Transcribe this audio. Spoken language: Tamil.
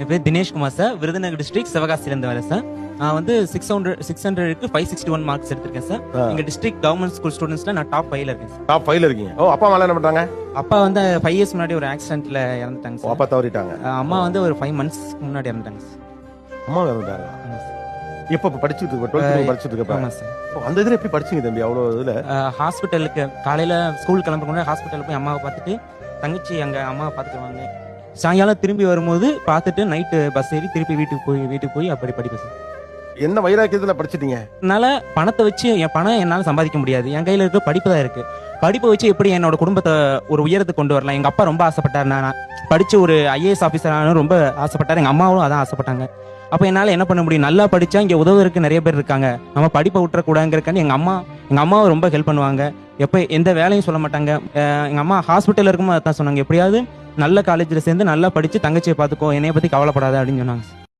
என் பேர் தினேஷ்குமார் சார். விருதுநகர் டிஸ்ட்ரிக்ட் சிவகாசிலேருந்து வரேன் சார். நான் வந்து சிக்ஸ் ஹண்ட்ரட் சிக்ஸ் ஹண்ட்ரடுக்கு ஃபைவ் சிக்ஸ்டி ஒன் மார்க்ஸ் எடுத்திருக்கேன் சார். எங்க டிஸ்ட்ரிக்ட் கவர்மெண்ட் ஸ்கூல் ஸ்டூடெண்ட்ஸ்ல நான் டாப் ஃபைவ்ல இருக்கேன் சார். டாப் ஃபைவ்ல இருக்கீங்க. ஓ அப்பா அம்மா என்ன பண்றாங்க? அப்பா வந்து ஃபைவ் இயர்ஸ் முன்னாடி ஒரு ஆக்சிடென்ட்ல இறந்துட்டாங்க சார். அப்பா தவறிட்டாங்க. அம்மா வந்து ஒரு ஃபைவ் மந்த்ஸ்க்கு முன்னாடி இறந்துட்டாங்க சார். அம்மா இறந்துட்டாங்க. எப்ப படிச்சுட்டு இருக்க டுவெல்த் படிச்சுட்டு இருக்கப்ப? ஆமா சார். அந்த இதுல எப்படி படிச்சீங்க தம்பி அவ்வளவு இதுல? ஹாஸ்பிட்டலுக்கு காலையில ஸ்கூல் கிளம்புற ஹாஸ்பிட்டல் போய் அம்மாவை பார்த்துட்டு தங்கச்சி அங்க அம்மாவை பார்த்துக்குவாங்க சாயங்காலம் திரும்பி வரும்போது பார்த்துட்டு நைட்டு பஸ் ஏறி திருப்பி வீட்டுக்கு போய் வீட்டுக்கு போய் அப்படி படிப்பேன் சார். என்ன வைராக்கியத்துல படிச்சிட்டீங்க? என்னால பணத்தை வச்சு என் பணம் என்னால சம்பாதிக்க முடியாது. என் கையில இருக்க படிப்பு தான் இருக்கு. படிப்பை வச்சு எப்படி என்னோட குடும்பத்தை ஒரு உயரத்துக்கு கொண்டு வரலாம்? எங்க அப்பா ரொம்ப ஆசைப்பட்டாரு. நான் படிச்சு ஒரு ஐஏஎஸ் ஆஃபீஸர் ஆகணும் ரொம்ப ஆசைப்பட்டாரு. எங்க அம்மாவும் அதான் ஆசைப்பட்டாங்க. அப்ப என்னால என்ன பண்ண முடியும்? நல்லா படிச்சா இங்க உதவுறதுக்கு நிறைய பேர் இருக்காங்க. நம்ம படிப்பை விட்டுறக்கூடாதுங்கிறக்காண்டி எங்க அம்மா எங்க அம்மாவை ரொம்ப ஹெல்ப் பண்ணுவாங்க. எப்ப எந்த வேலையும் சொல்ல மாட்டாங்க. அஹ் எங்க அம்மா ஹாஸ்பிட்டல் இருக்கும்போது அதான் சொன்னாங்க. எப்படியாவது நல்ல காலேஜில் சேர்ந்து நல்லா படித்து தங்கச்சியை பார்த்துக்கோ. என்னைய பற்றி கவலைப்படாத அப்படின்னு சொன்னாங்க.